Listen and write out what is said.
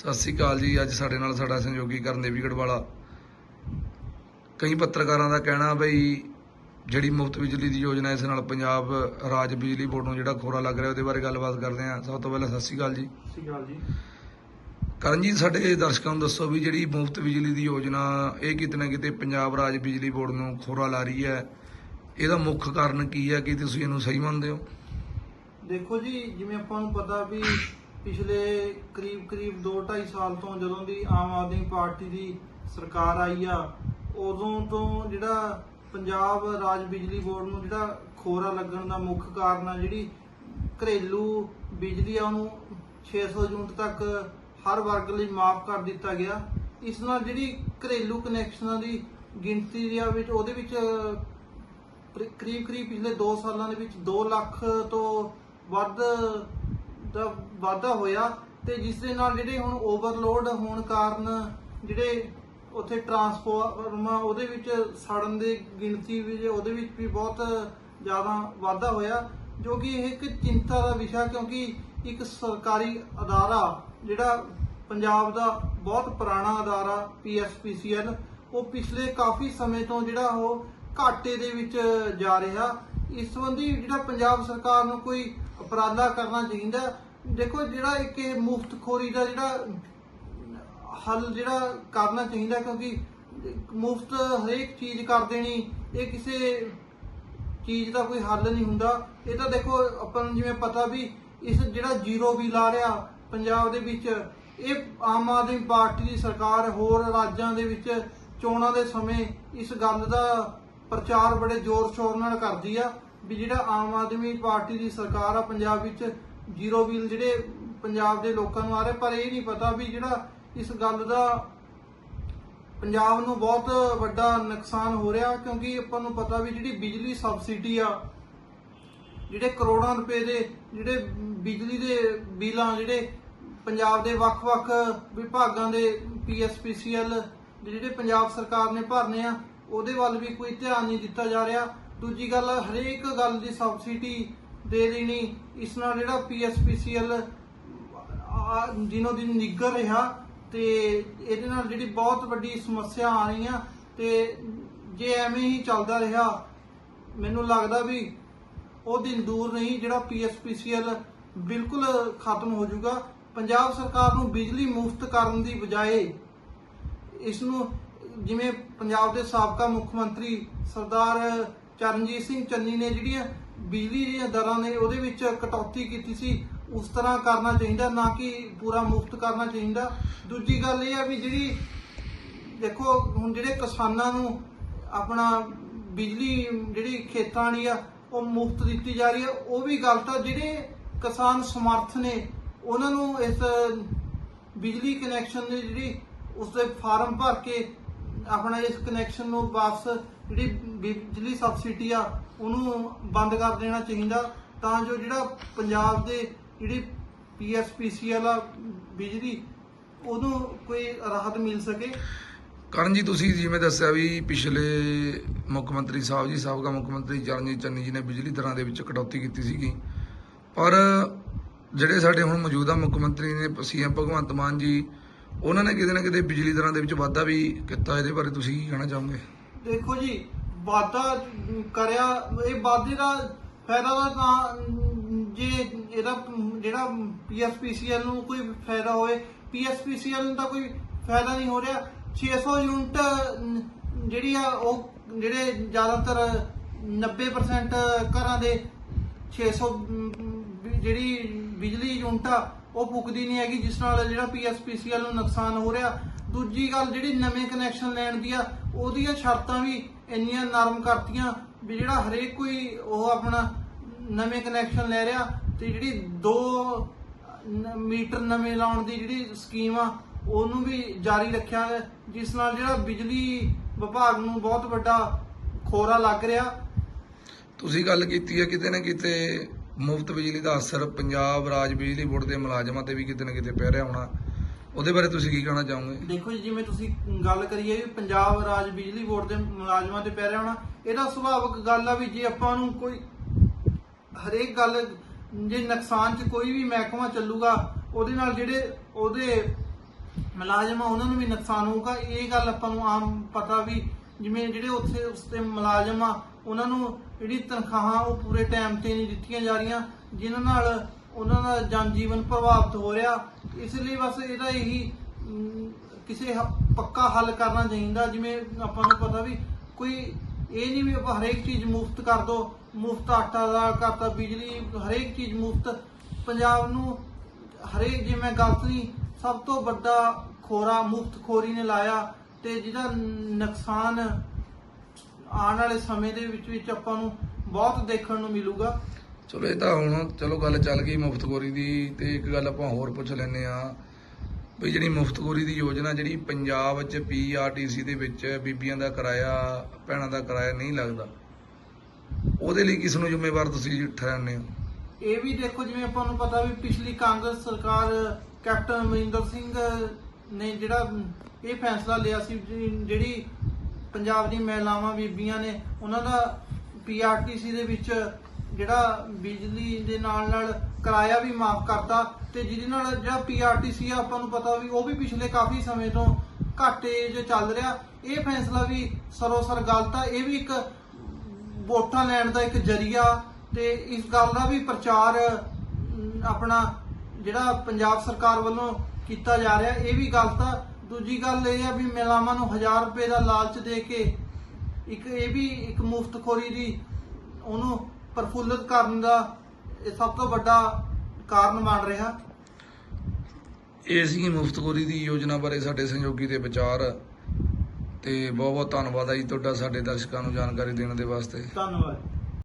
ਸਤਿ ਸ੍ਰੀ ਅਕਾਲ ਜੀ ਅੱਜ ਸਾਡੇ ਨਾਲ ਸਾਡਾ ਸਹਿਯੋਗੀ ਕਰਨਦੇਵੀਗੜ ਵਾਲਾ। ਕਈ ਪੱਤਰਕਾਰਾਂ ਦਾ ਕਹਿਣਾ ਬਈ ਜਿਹੜੀ ਮੁਫਤ ਬਿਜਲੀ ਦੀ ਯੋਜਨਾ ਇਸ ਨਾਲ ਪੰਜਾਬ ਰਾਜ ਬਿਜਲੀ ਬੋਰਡ ਨੂੰ ਜਿਹੜਾ ਖੋਰਾ ਲੱਗ ਰਿਹਾ ਉਹਦੇ ਬਾਰੇ ਗੱਲਬਾਤ ਕਰਦੇ ਹਾਂ। ਸਭ ਤੋਂ ਪਹਿਲਾਂ ਸਤਿ ਸ੍ਰੀ ਅਕਾਲ ਜੀ। ਸਤਿ ਸ਼੍ਰੀ ਅਕਾਲ ਜੀ। ਕਰਨ ਜੀ ਸਾਡੇ ਦਰਸ਼ਕਾਂ ਨੂੰ ਦੱਸੋ ਵੀ ਜਿਹੜੀ ਮੁਫਤ ਬਿਜਲੀ ਦੀ ਯੋਜਨਾ ਇਹ ਕਿਤੇ ਨਾ ਕਿਤੇ ਪੰਜਾਬ ਰਾਜ ਬਿਜਲੀ ਬੋਰਡ ਨੂੰ ਖੋਰਾ ਲਾ ਰਹੀ ਹੈ। ਇਹਦਾ ਮੁੱਖ ਕਾਰਨ ਕੀ ਹੈ? ਕਿ ਤੁਸੀਂ ਇਹਨੂੰ ਸਹੀ ਮੰਨਦੇ ਹੋ? ਦੇਖੋ ਜੀ ਜਿਵੇਂ ਆਪਾਂ ਨੂੰ ਪਤਾ ਵੀ ਪਿਛਲੇ ਕਰੀਬ ਕਰੀਬ 2.5 ਸਾਲ ਤੋਂ ਜਦੋਂ ਦੀ ਆਮ ਆਦਮੀ ਪਾਰਟੀ ਦੀ ਸਰਕਾਰ ਆਈ ਆ, ਉਦੋਂ ਤੋਂ ਜਿਹੜਾ ਪੰਜਾਬ ਰਾਜ ਬਿਜਲੀ ਬੋਰਡ ਨੂੰ ਜਿਹੜਾ ਖੋਰਾ ਲੱਗਣ ਦਾ ਮੁੱਖ ਕਾਰਨ ਆ, ਜਿਹੜੀ ਘਰੇਲੂ ਬਿਜਲੀ ਆ, ਉਹਨੂੰ 600 ਯੂਨਿਟ ਤੱਕ ਹਰ ਵਰਗ ਲਈ ਮਾਫ ਕਰ ਦਿੱਤਾ ਗਿਆ। ਇਸ ਨਾਲ ਜਿਹੜੀ ਘਰੇਲੂ ਕਨੈਕਸ਼ਨਾਂ ਦੀ ਗਿਣਤੀ ਦੀ ਆ, ਵਿੱਚ ਉਹਦੇ ਵਿੱਚ ਕਰੀਬ ਕਰੀਬ ਪਿਛਲੇ 2 ਸਾਲਾਂ ਦੇ ਵਿੱਚ 2 ਲੱਖ ਤੋਂ ਵੱਧ ਦਾ ਵਾਧਾ ਹੋਇਆ ਤੇ ਜਿਸ ਦੇ ਨਾਲ ਜਿਹੜੇ ਹੁਣ ਓਵਰਲੋਡ ਹੋਣ ਕਾਰਨ ਜਿਹੜੇ ਉੱਥੇ ਟਰਾਂਸਫਾਰਮਰ ਉਹਦੇ ਵਿੱਚ ਸੜਨ ਦੀ ਗਿਣਤੀ ਵੀ ਉਹਦੇ ਵਿੱਚ ਵੀ ਬਹੁਤ ਜ਼ਿਆਦਾ ਵਾਧਾ ਹੋਇਆ, ਜੋ ਕਿ ਇਹ ਇੱਕ ਚਿੰਤਾ ਦਾ ਵਿਸ਼ਾ ਕਿਉਂਕਿ ਇੱਕ ਸਰਕਾਰੀ ਅਦਾਰਾ ਜਿਹੜਾ ਪੰਜਾਬ ਦਾ ਬਹੁਤ ਪੁਰਾਣਾ ਅਦਾਰਾ ਪੀਐਸਪੀਸੀਐਲ ਉਹ ਪਿਛਲੇ ਕਾਫੀ ਸਮੇਂ ਤੋਂ ਜਿਹੜਾ ਉਹ ਘਾਟੇ ਦੇ ਵਿੱਚ ਜਾ ਰਿਹਾ। ਇਸ ਸੰਬੰਧੀ ਜਿਹੜਾ ਪੰਜਾਬ ਸਰਕਾਰ ਨੂੰ ਕੋਈ ਉਪਰਾਲਾ ਕਰਨਾ ਚਾਹੀਦਾ। ਦੇਖੋ ਜਿਹੜਾ ਇੱਕ ਇਹ ਮੁਫਤਖੋਰੀ ਦਾ ਜਿਹੜਾ ਹੱਲ ਜਿਹੜਾ ਕਰਨਾ ਚਾਹੀਦਾ, ਕਿਉਂਕਿ ਮੁਫਤ ਹਰੇਕ ਚੀਜ਼ ਕਰ ਦੇਣੀ, ਇਹ ਕਿਸੇ ਚੀਜ਼ ਦਾ ਕੋਈ ਹੱਲ ਨਹੀਂ ਹੁੰਦਾ। ਇਹ ਤਾਂ ਦੇਖੋ ਆਪਾਂ ਨੂੰ ਜਿਵੇਂ ਪਤਾ ਵੀ ਇਸ ਜਿਹੜਾ ਜ਼ੀਰੋ ਬਿੱਲ ਆ ਰਿਹਾ ਪੰਜਾਬ ਦੇ ਵਿੱਚ, ਇਹ ਆਮ ਆਦਮੀ ਪਾਰਟੀ ਦੀ ਸਰਕਾਰ, ਹੋਰ ਰਾਜਾਂ ਦੇ ਵਿੱਚ ਚੋਣਾਂ ਦੇ ਸਮੇਂ ਇਸ ਗੱਲ ਦਾ ਪ੍ਰਚਾਰ ਬੜੇ ਜ਼ੋਰ ਸ਼ੋਰ ਨਾਲ ਕਰਦੀ ਆ। ਵੀ ਜਿਹੜਾ ਆਮ ਆਦਮੀ ਪਾਰਟੀ ਦੀ ਸਰਕਾਰ ਆ, ਪੰਜਾਬ ਵਿੱਚ ਜ਼ੀਰੋ ਬਿੱਲ ਜਿਹੜੇ ਪੰਜਾਬ ਦੇ ਲੋਕਾਂ ਨੂੰ ਆ ਰਹੇ, ਪਰ ਇਹ ਨਹੀਂ ਪਤਾ ਵੀ ਜਿਹੜਾ ਇਸ ਗੱਲ ਦਾ ਪੰਜਾਬ ਨੂੰ ਬਹੁਤ ਵੱਡਾ ਨੁਕਸਾਨ ਹੋ ਰਿਹਾ, ਕਿਉਂਕਿ ਆਪਾਂ ਨੂੰ ਪਤਾ ਵੀ ਜਿਹੜੀ ਬਿਜਲੀ ਸਬਸਿਡੀ ਆ, ਜਿਹੜੇ ਕਰੋੜਾਂ ਰੁਪਏ ਦੇ ਜਿਹੜੇ ਬਿਜਲੀ ਦੇ ਬਿੱਲਾਂ, ਜਿਹੜੇ ਪੰਜਾਬ ਦੇ ਵੱਖ-ਵੱਖ ਵਿਭਾਗਾਂ ਦੇ ਪੀਐਸਪੀਸੀਐਲ ਜਿਹੜੇ ਪੰਜਾਬ ਸਰਕਾਰ ਨੇ ਭਰਨੇ ਆ, ਉਹਦੇ ਵੱਲ ਵੀ ਕੋਈ ਧਿਆਨ ਨਹੀਂ ਦਿੱਤਾ ਜਾ ਰਿਹਾ। ਦੂਜੀ ਗੱਲ, ਹਰੇਕ ਗੱਲ ਦੀ ਸਬਸਿਡੀ ਦੇ ਦੇਣੀ, ਇਸ ਨਾਲ ਜਿਹੜਾ ਪੀਐਸਪੀਸੀਐਲ ਦਿਨੋ ਦਿਨ ਨਿੱਗਰ ਰਿਹਾ ਤੇ ਇਹਦੇ ਨਾਲ ਜਿਹੜੀ ਬਹੁਤ ਵੱਡੀ ਸਮੱਸਿਆ ਆ ਰਹੀਆਂ ਤੇ ਜੇ ਐਵੇਂ ਹੀ ਚੱਲਦਾ ਰਿਹਾ, ਮੈਨੂੰ ਲੱਗਦਾ ਵੀ ਉਹ ਦਿਨ ਦੂਰ ਨਹੀਂ, ਜਿਹੜਾ ਪੀਐਸਪੀਸੀਐਲ ਬਿਲਕੁਲ ਖਤਮ ਹੋ ਜਾਊਗਾ। ਪੰਜਾਬ ਸਰਕਾਰ ਨੂੰ ਬਿਜਲੀ ਮੁਫਤ ਕਰਨ ਦੀ ਬਜਾਏ ਇਸ ਨੂੰ ਜਿਵੇਂ ਪੰਜਾਬ ਦੇ ਸਾਬਕਾ ਮੁੱਖ ਮੰਤਰੀ ਸਰਦਾਰ ਚਰਨਜੀਤ ਸਿੰਘ ਚੰਨੀ ਨੇ ਜਿਹੜੀਆਂ ਬਿਜਲੀ ਦੀਆਂ ਦਰਾਂ ਨੇ ਉਹਦੇ ਵਿੱਚ ਕਟੌਤੀ ਕੀਤੀ ਸੀ, ਉਸ ਤਰ੍ਹਾਂ ਕਰਨਾ ਚਾਹੀਦਾ, ਨਾ ਕਿ ਪੂਰਾ ਮੁਫਤ ਕਰਨਾ ਚਾਹੀਦਾ। ਦੂਜੀ ਗੱਲ ਇਹ ਆ ਵੀ ਜਿਹੜੀ, ਦੇਖੋ, ਹੁਣ ਜਿਹੜੇ ਕਿਸਾਨਾਂ ਨੂੰ ਆਪਣਾ ਬਿਜਲੀ ਜਿਹੜੀ ਖੇਤਾਂ ਵਾਲੀ ਆ, ਉਹ ਮੁਫਤ ਦਿੱਤੀ ਜਾ ਰਹੀ ਹੈ ਉਹ ਵੀ ਗਲਤ ਆ। ਜਿਹੜੇ ਕਿਸਾਨ ਸਮਰਥ ਨੇ, ਉਹਨਾਂ ਨੂੰ ਇਸ ਬਿਜਲੀ ਕਨੈਕਸ਼ਨ ਦੀ ਜਿਹੜੀ, ਉਸ ਦੇ ਫਾਰਮ ਭਰ ਕੇ ਆਪਣਾ ਇਸ ਕਨੈਕਸ਼ਨ ਨੂੰ ਵਾਪਸ ਜਿਹੜੀ ਬਿਜਲੀ ਸਬਸਿਡੀ ਆ ਉਹਨੂੰ ਬੰਦ ਕਰ ਦੇਣਾ ਚਾਹੀਦਾ ਤਾਂ ਜੋ ਜਿਹੜਾ ਪੰਜਾਬ ਦੇ ਜਿਹੜੀ ਪੀਐਸਪੀਸੀਐਲ ਆ ਬਿਜਲੀ ਉਹਨੂੰ ਕੋਈ ਰਾਹਤ ਮਿਲ ਸਕੇ। ਕਰਨ ਜੀ ਤੁਸੀਂ ਜਿਵੇਂ ਦੱਸਿਆ ਵੀ ਪਿਛਲੇ ਮੁੱਖ ਮੰਤਰੀ ਸਾਹਿਬ ਜੀ ਸਾਬਕਾ ਮੁੱਖ ਮੰਤਰੀ ਚਰਨਜੀਤ ਚੰਨੀ ਜੀ ਨੇ ਬਿਜਲੀ ਦਰਾਂ ਦੇ ਵਿੱਚ ਕਟੌਤੀ ਕੀਤੀ ਸੀਗੀ। ਪਰ ਜਿਹੜੇ ਸਾਡੇ ਹੁਣ ਮੌਜੂਦਾ ਮੁੱਖ ਮੰਤਰੀ ਨੇ ਸੀਐਮ ਭਗਵੰਤ ਮਾਨ ਜੀ ਉਹਨਾਂ ਨੇ ਕਿਤੇ ਨਾ ਕਿਤੇ ਬਿਜਲੀ ਦਰਾਂ ਦੇ ਵਿੱਚ ਵਾਧਾ ਵੀ ਕੀਤਾ। ਇਹਦੇ ਬਾਰੇ ਤੁਸੀਂ ਕੀ ਕਹਿਣਾ ਚਾਹੋਗੇ? ਦੇਖੋ ਜੀ ਵਾਧਾ ਕਰਿਆ, ਇਹ ਵਾਧੇ ਦਾ ਫਾਇਦਾ ਤਾਂ ਤਾਂ, ਜੇ ਇਹਦਾ ਜਿਹੜਾ ਪੀਐਸਪੀਸੀਐਲ ਨੂੰ ਕੋਈ ਫਾਇਦਾ ਹੋਵੇ ਪੀਐਸਪੀਸੀਐਲ ਨੂੰ ਤਾਂ ਕੋਈ ਫਾਇਦਾ ਨਹੀਂ ਹੋ ਰਿਹਾ। 600 ਯੂਨਿਟ, ਜਿਹੜੀ ਆ ਉਹ, ਜਿਹੜੇ ਜ਼ਿਆਦਾਤਰ 90% ਘਰਾਂ ਦੇ 600 ਵੀ ਜਿਹੜੀ ਬਿਜਲੀ ਯੂਨਿਟ ਆ, ਉਹ ਫੁੱਕਦੀ ਨਹੀਂ ਹੈਗੀ, ਜਿਸ ਨਾਲ ਜਿਹੜਾ ਪੀਐਸਪੀਸੀਐਲ ਨੂੰ ਨੁਕਸਾਨ ਹੋ ਰਿਹਾ। ਦੂਜੀ ਗੱਲ ਜਿਹੜੀ ਨਵੇਂ ਕਨੈਕਸ਼ਨ ਲੈਣ ਦੀ ਆ, ਉਹਦੀਆਂ ਸ਼ਰਤਾਂ ਵੀ ਇੰਨੀਆਂ ਨਰਮ ਕਰਤੀਆਂ ਵੀ ਜਿਹੜਾ ਹਰੇਕ ਕੋਈ ਉਹ ਆਪਣਾ ਨਵੇਂ ਕਨੈਕਸ਼ਨ ਲੈ ਰਿਹਾ ਤੇ ਜਿਹੜੀ 2 ਮੀਟਰ ਨਵੇਂ ਲਾਉਣ ਦੀ ਜਿਹੜੀ ਸਕੀਮ ਆ, ਉਹਨੂੰ ਵੀ ਜਾਰੀ ਰੱਖਿਆ ਹੈ, ਜਿਸ ਨਾਲ ਜਿਹੜਾ ਬਿਜਲੀ ਵਿਭਾਗ ਨੂੰ ਬਹੁਤ ਵੱਡਾ ਖੋਰਾ ਲੱਗ ਰਿਹਾ। ਤੁਸੀਂ ਗੱਲ ਕੀਤੀ ਹੈ ਕਿਤੇ ਨਾ ਕਿਤੇ ਮੁਫਤ ਬਿਜਲੀ ਦਾ ਅਸਰ ਪੰਜਾਬ ਰਾਜ ਬਿਜਲੀ ਬੋਰਡ ਦੇ ਮੁਲਾਜ਼ਮਾਂ ਤੇ ਵੀ ਕਿਤੇ ਨਾ ਕਿਤੇ ਪੈ ਰਿਹਾ ਹੋਣਾ। ਉਹਦੇ ਬਾਰੇ ਤੁਸੀਂ ਕੀ ਕਹਿਣਾ ਚਾਹੋਗੇ? ਦੇਖੋ ਜੀ, ਜਿਵੇਂ ਤੁਸੀਂ ਗੱਲ ਕਰੀਏ ਵੀ ਪੰਜਾਬ ਰਾਜ ਬਿਜਲੀ ਬੋਰਡ ਦੇ ਮੁਲਾਜ਼ਮਾਂ ਤੇ ਪੈ ਰਿਹਾ ਹੋਣਾ, ਇਹਦਾ ਸੁਭਾਵਿਕ ਗੱਲ ਆ ਵੀ ਜੇ ਆਪਾਂ ਨੂੰ ਕੋਈ ਹਰੇਕ ਗੱਲ, ਜੇ ਨੁਕਸਾਨ 'ਚ ਕੋਈ ਵੀ ਮਹਿਕਮਾ ਚੱਲੂਗਾ, ਉਹਦੇ ਨਾਲ ਜਿਹੜੇ ਉਹਦੇ ਮੁਲਾਜ਼ਮ ਆ, ਉਹਨਾਂ ਨੂੰ ਵੀ ਨੁਕਸਾਨ ਹੋਊਗਾ। ਇਹ ਗੱਲ ਆਪਾਂ ਨੂੰ ਆਮ ਪਤਾ ਵੀ, ਜਿਵੇਂ ਜਿਹੜੇ ਉੱਥੇ ਉਸ ਮੁਲਾਜ਼ਮ ਆ, ਉਹਨਾਂ ਨੂੰ ਜਿਹੜੀ ਤਨਖਾਹਾਂ ਉਹ ਪੂਰੇ ਟਾਈਮ ਤੇ ਨਹੀਂ ਦਿੱਤੀਆਂ ਜਾ ਰਹੀਆਂ, ਜਿਨ੍ਹਾਂ ਨਾਲ ਉਹਨਾਂ ਦਾ ਜਨ ਜੀਵਨ ਪ੍ਰਭਾਵਿਤ ਹੋ ਰਿਹਾ। ਇਸ ਲਈ ਬਸ ਇਹਦਾ ਇਹੀ ਅਮ, ਕਿਸੇ ਹ- ਪੱਕਾ ਹੱਲ ਕਰਨਾ ਚਾਹੀਦਾ। ਜਿਵੇਂ ਆਪਾਂ ਨੂੰ ਪਤਾ ਵੀ ਕੋਈ ਇਹ ਨਹੀਂ ਵੀ ਆਪਾਂ ਹਰੇਕ ਚੀਜ਼ ਮੁਫਤ ਕਰ ਦੋ। ਮੁਫਤ ਆਟਾ ਦਾ ਕਰਤਾ ਬਿਜਲੀ ਹਰੇਕ ਚੀਜ਼ ਮੁਫਤ। ਪੰਜਾਬ ਨੂੰ ਹਰੇਕ ਜਿਵੇਂ ਗਲਤ ਨਹੀਂ ਸਭ ਤੋਂ ਵੱਡਾ ਖੋਰਾ ਮੁਫਤ ਖੋਰੀ ਨੇ ਲਾਇਆ। ਤੇ ਜਿਹਦਾ ਨੁਕਸਾਨ ਆਉਣ ਵਾਲੇ ਸਮੇਂ ਦੇ ਵਿੱਚ ਵਿੱਚ ਆਪਾਂ ਨੂੰ ਬਹੁਤ ਦੇਖਣ ਨੂੰ ਮਿਲੂਗਾ। ਚਲੋ ਇਹ ਤਾਂ ਹੁਣ ਚਲੋ ਗੱਲ ਚੱਲ ਗਈ ਮੁਫਤਖੋਰੀ ਦੀ ਤੇ ਇੱਕ ਗੱਲ ਆਪਾਂ ਹੋਰ ਪੁੱਛ ਲੈਨੇ ਆ ਵੀ ਜਿਹੜੀ ਮੁਫਤਖੋਰੀ ਦੀ ਯੋਜਨਾ ਜਿਹੜੀ ਪੰਜਾਬ 'ਚ ਪੀਆਰਟੀਸੀ ਦੇ ਵਿੱਚ ਬੀਬੀਆਂ ਦਾ ਕਿਰਾਇਆ, ਭੈਣਾਂ ਦਾ ਕਿਰਾਇਆ ਨਹੀਂ ਲੱਗਦਾ। ਉਹਦੇ ਲਈ ਕਿਸ ਨੂੰ ਜ਼ਿੰਮੇਵਾਰ ਤੁਸੀਂ ਠਹਿਰਾਉਂਦੇ ਹੋ? ਇਹ ਵੀ ਦੇਖੋ, ਜਿਵੇਂ ਆਪਾਂ ਨੂੰ ਪਤਾ ਵੀ ਪਿਛਲੀ ਕਾਂਗਰਸ ਸਰਕਾਰ ਕੈਪਟਨ ਅਮਰਿੰਦਰ ਸਿੰਘ ਨੇ ਜਿਹੜਾ ਇਹ ਫੈਸਲਾ ਲਿਆ ਸੀ, ਜਿਹੜੀ ਪੰਜਾਬ ਦੀ ਮਹਿਲਾਵਾਂ ਬੀਬੀਆਂ ਨੇ, ਉਹਨਾਂ ਦਾ ਪੀਆਰਟੀਸੀ ਦੇ ਵਿੱਚ ਜਿਹੜਾ ਬਿਜਲੀ ਦੇ ਨਾਲ ਨਾਲ ਕਿਰਾਇਆ ਵੀ ਮਾਫ ਕਰਤਾ ਤੇ ਜਿਹਦੇ ਨਾਲ ਜਿਹੜਾ ਪੀਆਰਟੀਸੀ ਆ, ਆਪਾਂ ਨੂੰ ਪਤਾ ਵੀ ਉਹ ਵੀ ਪਿਛਲੇ ਕਾਫੀ ਸਮੇਂ ਤੋਂ ਘਾਟੇ 'ਚ ਚੱਲ ਰਿਹਾ। ਇਹ ਫੈਸਲਾ ਵੀ ਸਰੋਸਰ ਗਲਤ ਆ ਇਹ ਵੀ ਇੱਕ ਵੋਟਾਂ ਲੈਣ ਦਾ ਇੱਕ ਜਰੀਆ ਤੇ ਇਸ ਗੱਲ ਦਾ ਵੀ ਪ੍ਰਚਾਰ ਆਪਣਾ ਜਿਹੜਾ ਪੰਜਾਬ ਸਰਕਾਰ ਵੱਲੋਂ ਕੀਤਾ ਜਾ ਰਿਹਾ, ਇਹ ਵੀ ਗਲਤ ਆ ਦੂਜੀ ਗੱਲ ਇਹ ਆ ਵੀ ਮਹਿਲਾਵਾਂ ਨੂੰ 1000 ਰੁਪਏ ਦਾ ਲਾਲਚ ਦੇ ਕੇ ਇੱਕ, ਇਹ ਵੀ ਇੱਕ ਮੁਫਤਖੋਰੀ ਦੀ ਉਹਨੂੰ ਪ੍ਰਫੁੱਲਤ ਕਰਨ ਦਾ ਇਹ ਸਭ ਤੋਂ ਵੱਡਾ ਕਾਰਨ ਬਣ ਰਿਹਾ। ਇਹ ਸੀ ਮੁਫਤਖੋਰੀ ਦੀ ਯੋਜਨਾ ਬਾਰੇ ਸਾਡੇ ਸਹਿਯੋਗੀ ਦੇ ਵਿਚਾਰ। ਤੇ ਬਹੁਤ ਬਹੁਤ ਧੰਨਵਾਦ ਹੈ ਜੀ ਤੁਹਾਡਾ ਸਾਡੇ ਦਰਸ਼ਕਾਂ ਨੂੰ ਜਾਣਕਾਰੀ ਦੇਣ ਦੇ ਵਾਸਤੇ। ਧੰਨਵਾਦ।